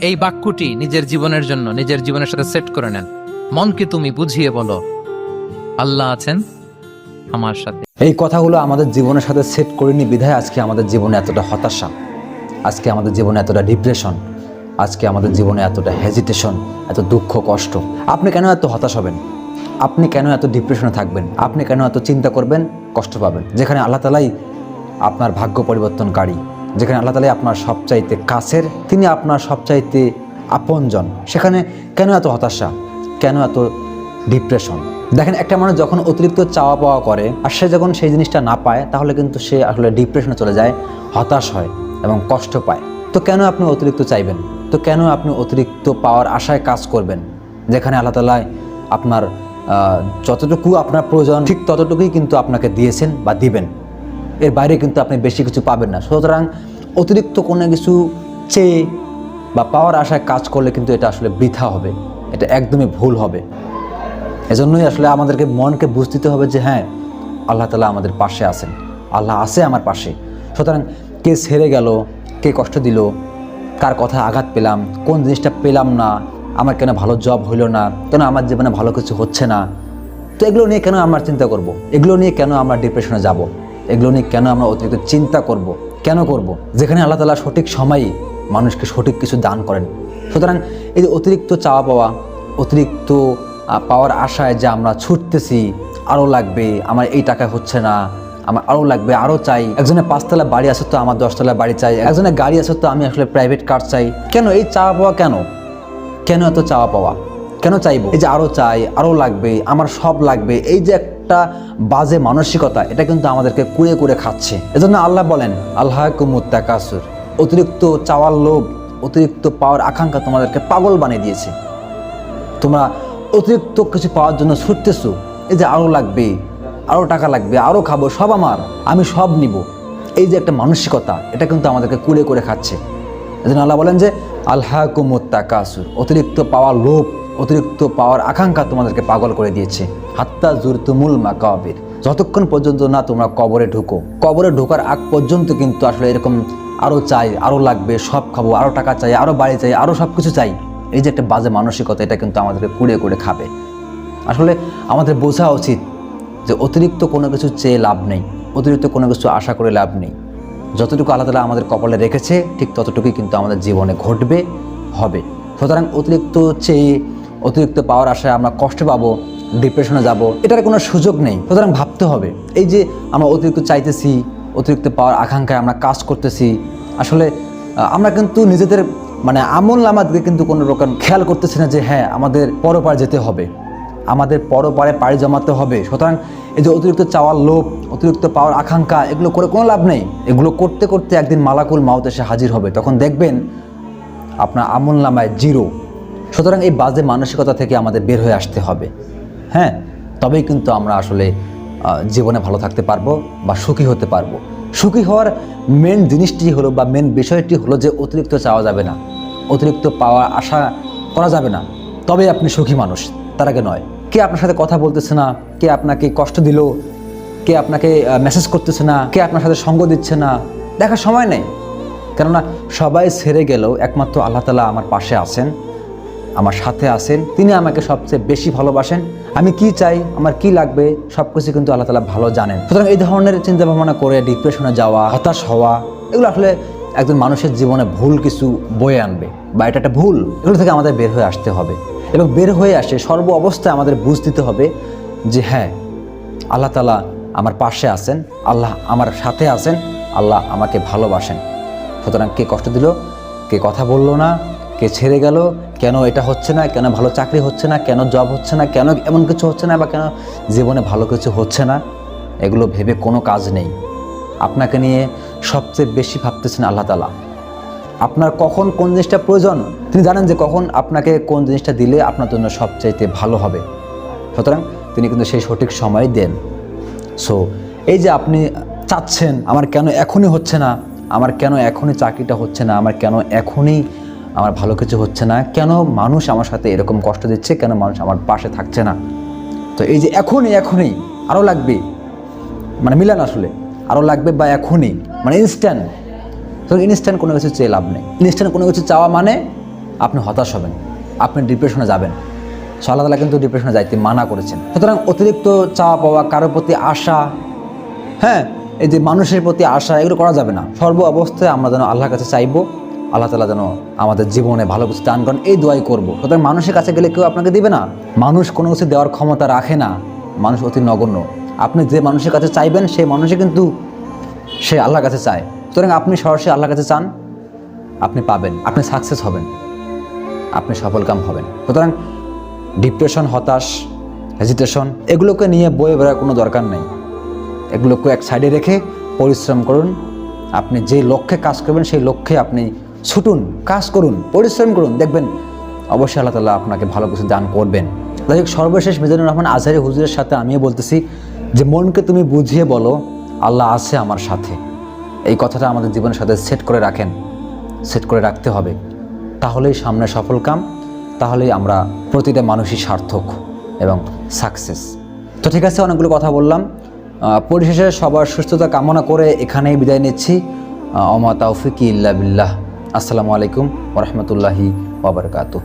এই বাক্যটি নিজের জীবনের জন্য, নিজের জীবনের সাথে সেট করে নেন। মনকে তুমি বুঝিয়ে বলো, আল্লাহ আছেন আমার সাথে। এই কথাগুলো আমাদের জীবনের সাথে সেট করিনি বিধায় আজকে আমাদের জীবনে এতটা হতাশা, আজকে আমাদের জীবনে এতটা ডিপ্রেশন, আজকে আমাদের জীবনে এতটা হেজিটেশন এত দুঃখ, কষ্ট। আপনি কেন এত হতাশ হবেন? আপনি কেন এত ডিপ্রেশনে থাকবেন? আপনি কেন এত চিন্তা করবেন? কষ্ট পাবেন। যেখানে আল্লাহ তালাই আপনার ভাগ্য পরিবর্তনকারী। যেখানে আল্লাহ তালাই আপনার সবচাইতে কাছের, তিনি আপনার সবচাইতে আপনজন। সেখানে কেন এত হতাশা? কেন এত ডিপ্রেশন দেখেন, একটা মানুষ যখন অতিরিক্ত চাওয়া পাওয়া করে আর সে যখন সেই জিনিসটা না পায়, তাহলে কিন্তু সে আসলে ডিপ্রেশনে চলে যায়, হতাশ হয় এবং কষ্ট পায়। তো কেন আপনি অতিরিক্ত চাইবেন? তো কেন আপনি অতিরিক্ত পাওয়ার আশায় কাজ করবেন? যেখানে আল্লাহ তালা আপনার যতটুকু আপনার প্রয়োজন, ঠিক ততটুকুই কিন্তু আপনাকে দিয়েছেন বা দিবেন। এর বাইরে কিন্তু আপনি বেশি কিছু পাবেন না। সুতরাং অতিরিক্ত কোনো কিছু চেয়ে বা পাওয়ার আশায় কাজ করলে কিন্তু এটা আসলে বৃথা হবে এটা একদমই ভুল হবে এজন্যই আসলে আমাদেরকে মনকে বুঝ দিতে হবে যে হ্যাঁ আল্লাহ তালা আমাদের পাশে আছেন আল্লাহ আছে আমার পাশে সুতরাং কে ছেড়ে গেল, কে কষ্ট দিল, কার কথা আঘাত পেলাম, কোন জিনিসটা পেলাম না, আমার কেন ভালো জব হইল না, কেন আমার জীবনে ভালো কিছু হচ্ছে না, তো এগুলো নিয়ে কেন আমরা চিন্তা করব। এগুলো নিয়ে কেন আমরা ডিপ্রেশনে যাব। এগুলো নিয়ে কেন আমরা অতিরিক্ত চিন্তা করব। কেন করব। যেখানে আল্লাহ তালা সঠিক সময়ে মানুষকে সঠিক কিছু দান করেন। সুতরাং এই যে অতিরিক্ত চাওয়া পাওয়া, অতিরিক্ত পাওয়ার আশায় যে আমরা ছুটতেছি আরও লাগবে, আমার এই টাকা হচ্ছে না, আমার আরও লাগবে আরও চাই, একজনের পাঁচতলা বাড়ি আছে তো আমার দশতলা বাড়ি চাই, একজনের গাড়ি আছে তো আমি আসলে প্রাইভেট কার চাই, কেন এই চাওয়া পাওয়া কেন? কেন এত চাওয়া পাওয়া? কেন চাইব? এই যে আরও চাই আরও লাগবে, আমার সব লাগবে, এই যে একটা বাজে মানসিকতা, এটা কিন্তু আমাদেরকে কুড়ে কুড়ে খাচ্ছে। এজন্য আল্লাহ বলেন আল্লাহ কুমুত্তাকাসুর অতিরিক্ত চাওয়ার লোভ, অতিরিক্ত পাওয়ার আকাঙ্ক্ষা তোমাদেরকে পাগল বানিয়ে দিয়েছে। তোমরা অতিরিক্ত কিছু পাওয়ার জন্য ছুটতেছো, এই যে আরও লাগবে আরও টাকা লাগবে আরও খাব, সব আমার, আমি সব নিব। এই যে একটা মানসিকতা, এটা কিন্তু আমাদেরকে কুড়ে করে খাচ্ছে। এজন্য আল্লাহ বলেন যে আল্লাহ কুমুত্তাকাসুর অতিরিক্ত পাওয়ার লোভ, অতিরিক্ত পাওয়ার আকাঙ্ক্ষা তোমাদেরকে পাগল করে দিয়েছে। হাত্তা জুরতুমুল মাকাবির, যতক্ষণ পর্যন্ত না তোমরা কবরে ঢুকো। কবরে ঢোকার আগ পর্যন্ত কিন্তু আসলে এরকম আরও চাই আরও লাগবে, সব খাব আরও টাকা চাই আরও বাড়ি চাই আরও সব কিছু চাই। এই যে একটা বাজে মানসিকতা, এটা কিন্তু আমাদেরকে কুড়ে কুড়ে খাবে। আসলে আমাদের বোঝা উচিত যে অতিরিক্ত কোনো কিছু চেয়ে লাভ নেই, অতিরিক্ত কোনো কিছু আশা করে লাভ নেই। যতটুকু আল্লাহ তালা আমাদের কপালে রেখেছে, ঠিক ততটুকুই কিন্তু আমাদের জীবনে ঘটবে, হবে। সুতরাং অতিরিক্ত চেয়ে অতিরিক্ত পাওয়ার আশায় আমরা কষ্ট পাবো ডিপ্রেশনে যাব, এটার কোনো সুযোগ নেই। সুতরাং ভাবতে হবে, এই যে আমরা অতিরিক্ত চাইতেছি, অতিরিক্ত পাওয়ার আকাঙ্ক্ষায় আমরা কাজ করতেছি, আসলে আমরা কিন্তু নিজেদের মানে আমল নামাদকে কিন্তু কোনো রকম খেয়াল করতেছি না যে হ্যাঁ আমাদের পরপার যেতে হবে, আমাদের পরপারে পাড়ি জমাতে হবে। সুতরাং এই যে অতিরিক্ত চাওয়ার লোভ, অতিরিক্ত পাওয়ার আকাঙ্ক্ষা, এগুলো করে কোনো লাভ নেই। এগুলো করতে করতে একদিন মালাকুল মাউত এসে হাজির হবে। তখন দেখবেন আপনার আমল নামায় জিরো। সুতরাং এই বাজে মানসিকতা থেকে আমাদের বের হয়ে আসতে হবে। হ্যাঁ তবেই কিন্তু আমরা আসলে জীবনে ভালো থাকতে পারব বা সুখী হতে পারব। সুখী হওয়ার মেন জিনিসটি হলো বা মেন বিষয়টি হলো যে অতিরিক্ত চাওয়া যাবে না। অতিরিক্ত পাওয়ার আশা করা যাবে না। তবে আপনি সুখী মানুষ। তার আগে নয়। কে আপনার সাথে কথা বলতেছে না? কে আপনাকে কষ্ট দিল? কে আপনাকে মেসেজ করতেছে না? কে আপনার সাথে সঙ্গ দিচ্ছে না? দেখার সময় নেই। কেননা সবাই ছেড়ে গেলেও একমাত্র আল্লাহ তালা আমার পাশে আছেন, আমার সাথে আছেন, তিনি আমাকে সবচেয়ে বেশি ভালোবাসেন। আমি কি চাই, আমার কি লাগবে সব কিছু কিন্তু আল্লাহ তালা ভালো জানেন। সুতরাং এই ধরনের চিন্তা ভাবনা করে ডিপ্রেশনে যাওয়া, হতাশ হওয়া, এগুলো আসলে একজন মানুষের জীবনে ভুল কিছু বয়ে আনবে, বা এটা একটা ভুল, এগুলো থেকে আমাদের বের হয়ে আসতে হবে। এবং বের হয়ে আসে, সর্ব অবস্থায় আমাদের বুঝ দিতে হবে যে হ্যাঁ আল্লাহ তালা আমার পাশে আছেন, আল্লাহ আমার সাথে আছেন, আল্লাহ আমাকে ভালোবাসেন। সুতরাং কে কষ্ট দিল, কে কথা বলল না, কে ছেড়ে গেল, কেন এটা হচ্ছে না, কেন ভালো চাকরি হচ্ছে না, কেন জব হচ্ছে না, কেন এমন কিছু হচ্ছে না বা কেন জীবনে ভালো কিছু হচ্ছে না, এগুলো ভেবে কোনো কাজ নেই। আপনাকে নিয়ে সবচেয়ে বেশি ভাবতেছেন আল্লাহ তালা আপনার কখন কোন জিনিসটা প্রয়োজন, তিনি জানেন যে কখন আপনাকে কোন জিনিসটা দিলে আপনার জন্য সবচাইতে ভালো হবে। সুতরাং তিনি কিন্তু সেই সঠিক সময় দেন। সো এই যে আপনি চাচ্ছেন, আমার কেন এখনই হচ্ছে না, আমার কেন এখনই চাকরিটা হচ্ছে না, আমার কেন এখনই আমার ভালো কিছু হচ্ছে না, কেন মানুষ আমার সাথে এরকম কষ্ট দিচ্ছে, কেন মানুষ আমার পাশে থাকছে না? তো এই যে এখনই এখনই, আরও লাগবে মানে মিলান আসলে, আরও লাগবে বা এখনই মানে ইনস্ট্যান্ট তো ইনস্ট্যান্ট কোনো কিছু চেয়ে লাভ নেই। ইনস্ট্যান্ট কোনো কিছু চাওয়া মানে আপনি হতাশ হবেন, আপনি ডিপ্রেশনে যাবেন। সো আল্লাহ তালা কিন্তু ডিপ্রেশনে যাইতে মানা করেছেন। সুতরাং অতিরিক্ত চাওয়া পাওয়া, কারোর প্রতি আশা হ্যাঁ এই যে মানুষের প্রতি আশা, এগুলো করা যাবে না। সর্ব অবস্থায় আমরা যেন আল্লাহর কাছে চাইব, আল্লাহ তালা যেন আমাদের জীবনে ভালো কিছু দান করেন, এই দোয়াই করব। সুতরাং মানুষের কাছে গেলে কেউ আপনাকে দিবে না। মানুষ কোনো কিছু দেওয়ার ক্ষমতা রাখে না। মানুষ অতি নগণ্য। আপনি যে মানুষের কাছে চাইবেন, সেই মানুষই কিন্তু সে আল্লাহর কাছে চায়। সুতরাং আপনি সরাসরি আল্লাহর কাছে চান, আপনি পাবেন, আপনি সাকসেস হবেন, আপনি সফলকাম হবেন। সুতরাং ডিপ্রেশন হতাশ হেজিটেশন এগুলোকে নিয়ে বয়ে বেড়ার কোনো দরকার নেই। এগুলোকে এক সাইডে রেখে পরিশ্রম করুন, আপনি যে লক্ষ্যে কাজ করবেন, সেই লক্ষ্যে আপনি ছুটুন, কাজ করুন, পরিশ্রম করুন, দেখবেন অবশ্যই আল্লাহ তালা আপনাকে ভালো কিছু দান করবেন। যাই হোক, সর্বশেষ মিজানুর রহমান আজহারি হুজুরের সাথে আমিও বলতেছি যে, মনকে তুমি বুঝিয়ে বলো, আল্লাহ আছে আমার সাথে। এই কথাটা আমাদের জীবনের সাথে সেট করে রাখেন সেট করে রাখতে হবে। তাহলেই সামনে সফল কাম, তাহলেই আমরা প্রতিটা মানুষই সার্থক এবং সাকসেস তো ঠিক আছে, অনেকগুলো কথা বললাম। পরিশেষে সবার সুস্থতা কামনা করে এখানেই বিদায় নিচ্ছি। অমা তাউফিক ইল্লা বিল্লাহ। আসসালামু আলাইকুম ওরহমতুল্লাহি ওবরকাতু